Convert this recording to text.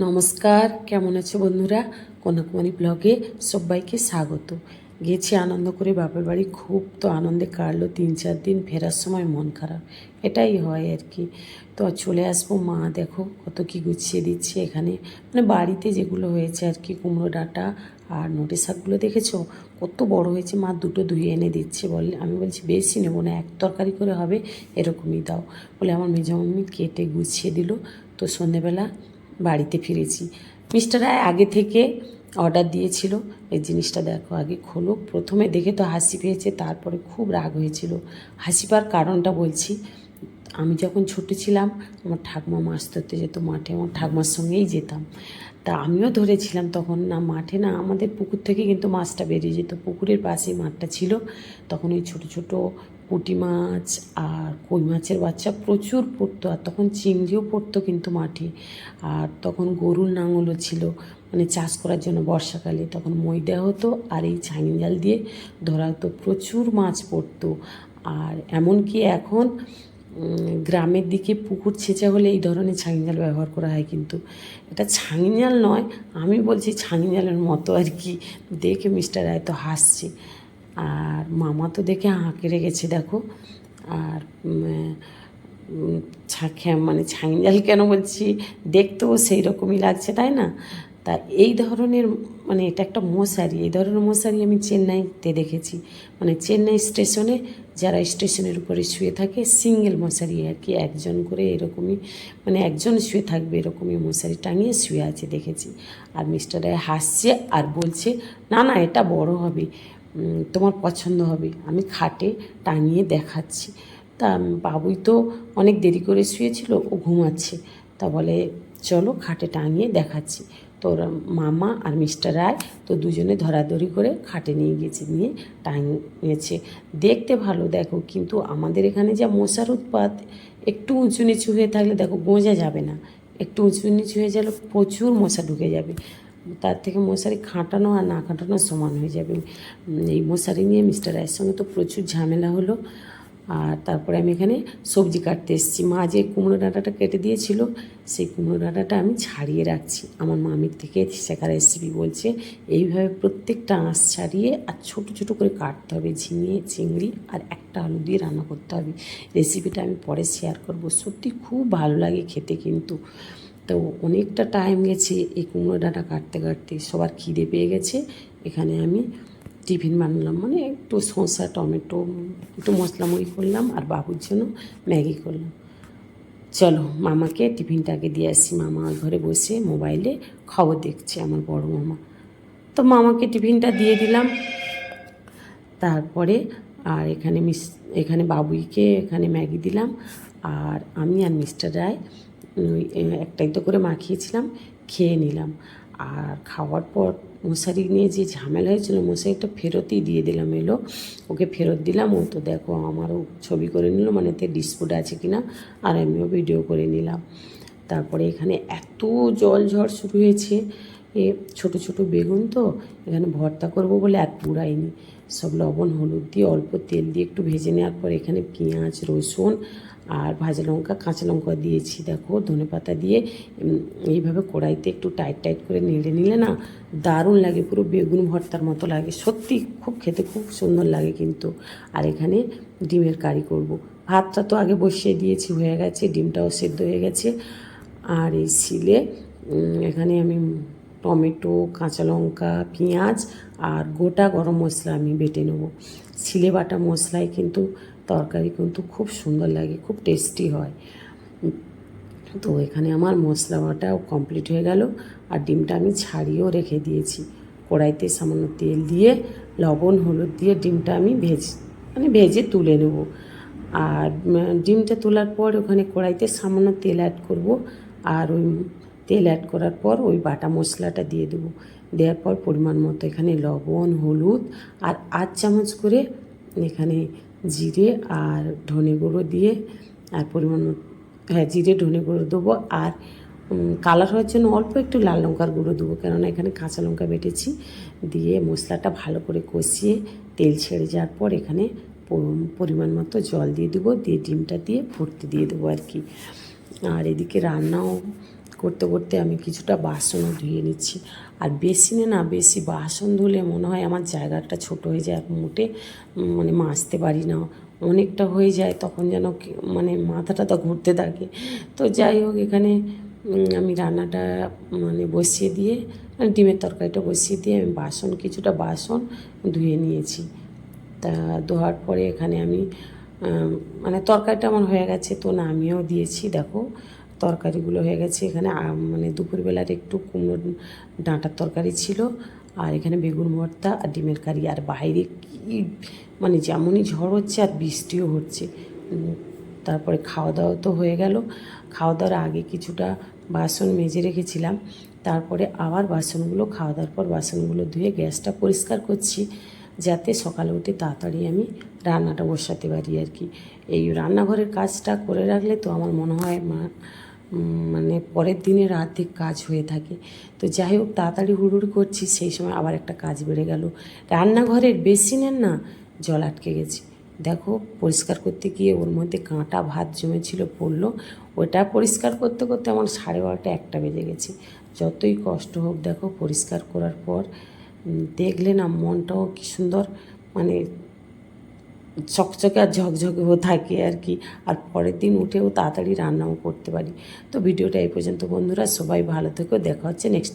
নমস্কার, কেমন আছো বন্ধুরা? কন্যাকুমারী ব্লগে সবাইকে স্বাগত। গেছি আনন্দ করে বাপের বাড়ি। খুব তো আনন্দে কাটলো, তিন চার দিন ফেরার সময় মন খারাপ। এটাই হয় আর কি। তো চলে আসব। মা দেখো কত কি গুছিয়ে দিচ্ছে এখানে। মানে বাড়িতে যেগুলো হয়েছে আর কি, কুমড়ো ডাঁটা আর নোটে শাকগুলো দেখেছ? কত বড় হয়েছে। মা দুটো ধুয়ে এনে দিচ্ছে বলে। আমি বলছি, বেশি নেব না, এক তরকারি করে হবে, এরকমই দাও। বলে আমার মেজমাম্মি কেটে গুছিয়ে দিল। তো সন্ধেবেলা বাড়িতে ফিরেছি। মিস্টার রায় আগে থেকে অর্ডার দিয়েছিল। এই জিনিসটা দেখো, আগে খোলো প্রথমে দেখে তো হাসি পেয়েছে, তারপরে খুব রাগ হয়েছিল। হাসি পাওয়ার কারণটা বলছি, আমি যখন ছোটো ছিলাম, আমার ঠাকুমা মাছ ধরতে যেত মাঠে, আমার ঠাকুমার সঙ্গেই যেতাম। তা আমিও ধরেছিলাম তখন, না মাঠে না, আমাদের পুকুর থেকে কিন্তু মাছটা বেরিয়ে যেত। পুকুরের পাশেই মাঠটা ছিল। তখন ওই ছোটো ছোটো পুঁটি মাছ আর কই মাছের বাচ্চা প্রচুর পড়তো আর তখন চিংড়িও পড়তো কিন্তু মাঠে। আর তখন গরুর নাঙলও ছিল মানে চাষ করার জন্য বর্ষাকালে। তখন মই দেওয়া হতো আর এই ছাঙি জাল দিয়ে ধরা হতো। প্রচুর মাছ পড়তো। আর এমনকি এখন গ্রামের দিকে পুকুর ছেঁচা হলে এই ধরনের ছাঙি জাল ব্যবহার করা হয় কিন্তু। এটা ছাঙি জাল নয়, আমি বলছি ছাঙি জালের মতো আর কি। দেখে মিস্টার রায় তো হাসছে। আর মামা তো দেখে হাঁকে রেখেছে দেখো। আর মানে ছাঙি জাল কেন বলছি? দেখতেও সেই রকমই লাগছে, তাই না? তা এই ধরনের মানে এটা একটা মশারি, এই ধরনের মশারি আমি চেন্নাইতে দেখেছি। মানে চেন্নাই স্টেশনে যারা স্টেশনের উপরে শুয়ে থাকে, সিঙ্গেল মশারি আর কি, একজন করে এরকমই মানে একজন শুয়ে থাকবে এরকমই মশারি টাঙিয়ে শুয়ে আছে, দেখেছি। আর মিস্টার হাসছে আর বলছে, না না, এটা বড় হবে। তোমার পছন্দ হবে। আমি খাটে টাঙিয়ে দেখাচ্ছি। তা বাবুই তো অনেক দেরি করে শুয়েছিল, ও ঘুমাচ্ছে। তা বলে, চলো খাটে টাঙিয়ে দেখাচ্ছি। তোর মামা আর মিস্টার রায় তো দুজনে ধরাধরি করে খাটে নিয়ে গেছে, নিয়ে টাঙিয়েছে। দেখতে ভালো, দেখো, কিন্তু আমাদের এখানে যা মশার উৎপাত, একটু উঁচু নিচু হয়ে থাকলে দেখো গোঁজা যাবে না। একটু উঁচু নিচু হয়ে গেলে প্রচুর মশা ঢুকে যাবে। তার থেকে মশারি খাটানো আর না খাটানো সমান হয়ে যাবে। এই মশারি নিয়ে মিস্টার রায়ের সঙ্গে তো প্রচুর ঝামেলা হলো। আর তারপরে আমি এখানে সবজি কাটতে এসেছি। মা যে কুমড়ো ডাঁটাটা কেটে দিয়েছিল, সেই কুমড়ো ডাঁটাটা আমি ছাড়িয়ে রাখছি। আমার মামির থেকে শেখা রেসিপি বলছে, এইভাবে প্রত্যেকটা আঁশ ছাড়িয়ে আর ছোট ছোট করে কাটতে হবে। ঝিঙে, চিংড়ি আর একটা আলু দিয়ে রান্না করতে হবে। রেসিপিটা আমি পরে শেয়ার করব। সত্যি খুব ভালো লাগে খেতে কিন্তু। তো অনেকটা টাইম গেছে এই কুমড়ো ডাঁটা কাটতে কাটতে। সবার খিদে পেয়ে গেছে। এখানে আমি টিফিন বানালাম। মানে একটু শসা, টমেটো, একটু মশলা মুড়ি করলাম আর বাবুর জন্য ম্যাগি করলাম। চলো, মামাকে টিফিনটা আগে দিয়ে আসি। মামা ঘরে বসে মোবাইলে খবর দেখছে আমার বড় মামা। তো মামাকে টিফিনটা দিয়ে দিলাম। তারপরে আর এখানে মিস, এখানে বাবুইকে এখানে ম্যাগি দিলাম। আর আমি আর মিস্টার রায় একটাই তো করে মাখিয়েছিলাম, খেয়ে নিলাম। আর খাওয়ার পর মশারি নিয়ে যে ঝামেলা হয়েছিল, মশারিটা ফেরতই দিয়ে দিলাম এলো। ওকে ফেরত দিলাম, ও তো দেখো আমারও ছবি করে নিল মানে তে ডিসপুট আছে কি না আর আমিও ভিডিও করে নিলাম। তারপরে এখানে এত জল ঝড় শুরু হয়েছে এ ছোট ছোট বেগুন তো, এখানে ভর্তা করব বলে আর পুরাইনি। সব লবণ, হলুদ দিয়ে অল্প তেল দিয়ে একটু ভেজে নেওয়ার পর এখানে পেঁয়াজ, রসুন আর ভাজা লঙ্কা, কাঁচা লঙ্কা দিয়েছি। দেখো, ধনে পাতা দিয়ে এইভাবে কড়াইতে একটু টাইট টাইট করে নেড়ে নিলে না দারুণ লাগে, পুরো বেগুন ভর্তার মতো লাগে। সত্যি খুব খেতে খুব সুন্দর লাগে কিন্তু। আর এখানে ডিমের কারি করব। ভাতটা তো আগে বসিয়ে দিয়েছি, হয়ে গেছে, ডিমটাও সেদ্ধ হয়ে গেছে। আর এই শিলে এখানে আমি টমেটো, কাঁচা লঙ্কা, পেঁয়াজ আর গোটা গরম মশলা আমি বেটে নেব। ছিলে বাটা মশলায় কিন্তু তরকারি কিন্তু খুব সুন্দর লাগে, খুব টেস্টি হয়। তো এখানে আমার মশলা বাটাও কমপ্লিট হয়ে গেল আর ডিমটা আমি ছাড়িয়েও রেখে দিয়েছি। কড়াইতে সামান্য তেল দিয়ে লবণ, হলুদ দিয়ে ডিমটা আমি ভেজ মানে ভেজে তুলে নেব। আর ডিমটা তোলার পর ওখানে কড়াইতে সামান্য তেল অ্যাড করব আর ওই তেল অ্যাড করার পর ওই বাটা মশলাটা দিয়ে দেবো। দেওয়ার পর পরিমাণ মতো এখানে লবণ, হলুদ আর আধ চামচ করে এখানে জিরে আর ধনে গুঁড়ো দিয়ে আর পরিমাণ মতো হ্যাঁ জিরে, ধনে গুঁড়ো দেবো আর কালার হওয়ার জন্য অল্প একটু লাল লঙ্কার গুঁড়ো দেবো কেননা এখানে কাঁচা লঙ্কা বেটেছি। দিয়ে মশলাটা ভালো করে কষিয়ে তেল ছেড়ে যাওয়ার পর এখানে পরিমাণ মতো জল দিয়ে দেবো। দিয়ে ডিমটা দিয়ে ফুটতে দিয়ে দেবো আর কি। আর এদিকে রান্নাও করতে করতে আমি কিছুটা বাসনও ধুয়ে নিচ্ছি। আর বেসিনে না বেশি বাসন ধুলে মনে হয় আমার জায়গাটা ছোট হয়ে যায়, মোটে মানে মাজতে পারি না। অনেকটা হয়ে যায় তখন যেন মানে মাথাটা তো ঘুরতে থাকে। তো যাই হোক, এখানে আমি রান্নাটা মানে বসিয়ে দিয়ে, ডিমের তরকারিটা বসিয়ে দিয়ে আমি বাসন, কিছুটা বাসন ধুয়ে নিয়েছি। তা ধোয়ার পরে এখানে আমি মানে তরকারিটা আমার হয়ে গেছে তো নামিয়েও দিয়েছি। দেখো তরকারিগুলো হয়ে গেছে। এখানে মানে দুপুরবেলার একটু কুমড়ো ডাঁটার তরকারি ছিল। আর এখানে বেগুন ভর্তা আর ডিমের কারি। আর বাইরে কি মানে যেমনই ঝড় হচ্ছে আর বৃষ্টিও হচ্ছে। তারপরে খাওয়া দাওয়া তো হয়ে গেল। খাওয়া দাওয়ার আগে কিছুটা বাসন মেজে রেখেছিলাম। তারপরে আবার বাসনগুলো খাওয়া দাওয়ার পর বাসনগুলো ধুয়ে গ্যাসটা পরিষ্কার করছি। যাতে সকালে উঠে তাড়াতাড়ি আমি রান্নাটা বসাতে পারি আর কি। এই রান্নাঘরের কাজটা করে রাখলে তো আমার মনে হয় মা মানে পরের দিনের আর্ধেক কাজ হয়ে থাকে। তো যাই হোক, তাড়াতাড়ি হুড়ুড় করছি, সেই সময় আবার একটা কাজ বেড়ে গেল। রান্নাঘরের বেসিনের না জল আটকে গেছে। দেখো, পরিষ্কার করতে গিয়ে ওর মধ্যে কাঁটা ভাত জমেছিল, পড়ল। ওটা পরিষ্কার করতে করতে আমার সাড়ে বারোটা একটা বেজে গেছে। যতই কষ্ট হোক, দেখো, পরিষ্কার করার পর দেখলে না মনটাও কি সুন্দর মানে চকচকে আর ঝকঝকেও থাকে আর কি। আর পরের দিন উঠেও তাড়াতাড়ি রান্নাও করতে পারি। তো ভিডিওটা এই পর্যন্ত বন্ধুরা, সবাই ভালো থেকো, দেখা হচ্ছে নেক্সট